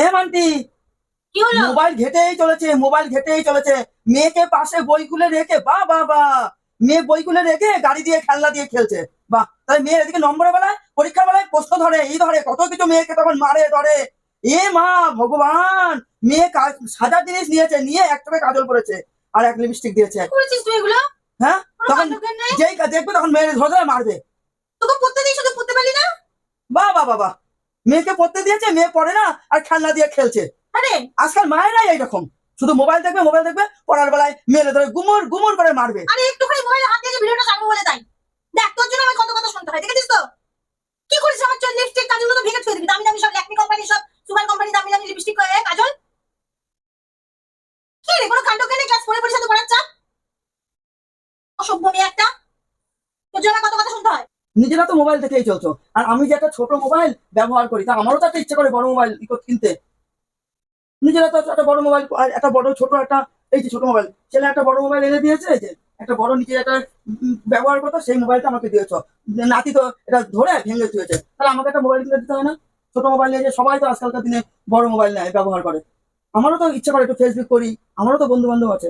এ কি হলো? মোবাইল ঘেটেই চলেছে মোবাইল ঘেটেই চলেছে। মেয়েকে পাশে বই খুলে রেখে বা বা বা মেয়ে বই খুলে রেখে গাড়ি দিয়ে খেলনা দিয়ে খেলছে। বাহ তাহলে মেয়ের এদিকে নম্বরের বেলায় পরীক্ষার বেলায় প্রশ্ন ধরে এই ধরে কত কিছু মেয়েকে তখন মারে ধরে। এ মা ভগবান মেয়ে কা- হাজার জিনিস নিয়েছে নিয়ে এক চোখে কাজল করেছে আর এক লিপস্টিক দিয়েছে। হ্যাঁ? তখন যেই দেখবে তখন মেয়ের ধরে ধরে মারবে। তোকে পড়তে দিই শুধু পড়তে পারলি না? বা বা বাবা মেয়েকে পড়তে দিয়েছে মেয়ে পড়ে না আর খেলনা দিয়ে খেলছে। আরে! আজকাল মায়েরাই এইরকম। শুধু মোবাইল দেখবে মোবাইল দেখবে পড়ার বেলায় মেলে ধরে গুমর গুমর করে মারবে। আরে একটুখানি মোবাইল হাত দিয়ে ভিডিওটা চালু বলে তাই। দেখ তোর জন্য আমি কত কথা শুনতে হয় দেখেছিস তো? কি করিস আমার চল লিপস্টিক কাজল তো ভেঙে ছুঁয়ে দিবি। দামি দামি সব ল্যাকমি কোম্পানি সব সুপার কোম্পানি দামি দামি লিপস্টিক কাজল? কি রে কোনো কাণ্ড কেন? ক্লাস পড়ে পড়ে সাথে পড়ার চাপ? অসভ্য মেয়ে একটা। তোর জন্য কত কথা শুনতে হয়? নিজেরা তো মোবাইল দেখেই চলছো। আর আমি যে একটা ছোট মোবাইল ব্যবহার করি তা আমারও তো একটা ইচ্ছে করে বড় মোবাইল কিনতে। নিজেরা তো একটা বড় মোবাইল আর একটা বড় ছোট একটা এই যে ছোট মোবাইল ছেলে একটা বড় মোবাইল এনে দিয়েছে এই যে একটা বড় নিজের একটা ব্যবহার করতো সেই মোবাইলটা আমাকে দিয়েছ। নাতি তো এটা ধরে ভেঙে দিয়েছে। তাহলে আমাকে একটা মোবাইল কিনে দিতে হয় না? ছোট মোবাইল নিয়ে যে সবাই তো আজকালকার দিনে বড় মোবাইল নেয় ব্যবহার করে। আমারও তো ইচ্ছে করে একটু ফেসবুক করি আমারও তো বন্ধু বান্ধব আছে।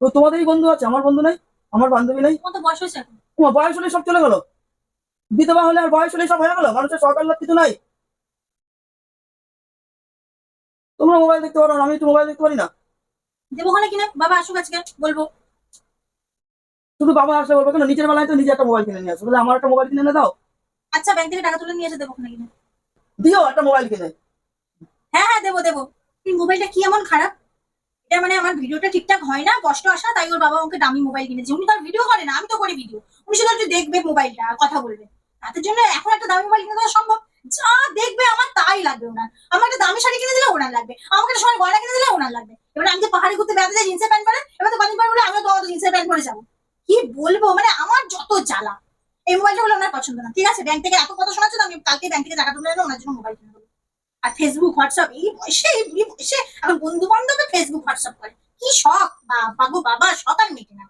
তো তোমাদেরই বন্ধু আছে আমার বন্ধু নাই আমার বান্ধবী নাই। বয়স হলে সব চলে গেল। বিধবা হলে আর বয়স হলে সব হয়ে গেল? মানুষের সরকার লাভ কিছু নাই? তোমরা মোবাইল দেখতে পারো আমি একটু মোবাইল দেখতে পারি না। দেবো হলে কিনা বাবা আসুক আজকে বলব। শুধু বাবা আসলে বলব কেন? নিজের বেলায় তো নিজে একটা মোবাইল কিনে নিয়ে আসো। বলে আমার একটা মোবাইল কিনে এনে দাও। আচ্ছা ব্যাংক থেকে টাকা তুলে নিয়ে এসে দেবো না কিনা দিও একটা মোবাইল কিনে। হ্যাঁ হ্যাঁ দেবো দেবো। মোবাইলটা কি এমন খারাপ? এটা মানে আমার ভিডিওটা ঠিকঠাক হয় না কষ্ট আসা তাই ওর বাবা আমাকে দামি মোবাইল কিনেছে। উনি তো আর ভিডিও করে না আমি তো করি ভিডিও উনি শুধু একটু দেখবে মোবাইলটা কথা বলবে। তাদের জন্য এখন একটা দামি মোবাইল কিনে দেওয়া সম্ভব? যা দেখবে আমার তাই লাগবে ওনার। আমার একটা দামি শাড়ি কিনে দিলে ওনার লাগবে। আমাকে একটা সময় গয়না কিনে দিলে ওনার লাগবে। এবার আমি যে পাহাড়ে ঘুরতে বেড়াতে যাই জিন্সের প্যান্ট পরে, এবার তো কদিন পর বলে আমিও তো জিন্সের প্যান্ট পরে যাব। কি বলব? মানে আমার যত জ্বালা। এই মোবাইলটা হলো ওনার পছন্দ না। ঠিক আছে ব্যাংক থেকে এত কথা শোনাচ্ছে আমি কালকে ব্যাংক থেকে টাকা তুলে ওনার জন্য মোবাইল কিনে দেবো। আর ফেসবুক হোয়াটসঅ্যাপ এই বয়সে, এই বুড়ি বয়সে এখন বন্ধু বান্ধবে ফেসবুক হোয়াটসঅ্যাপ করে। কি শখ? বাবা গো বাবা, শখ আর মেটে না।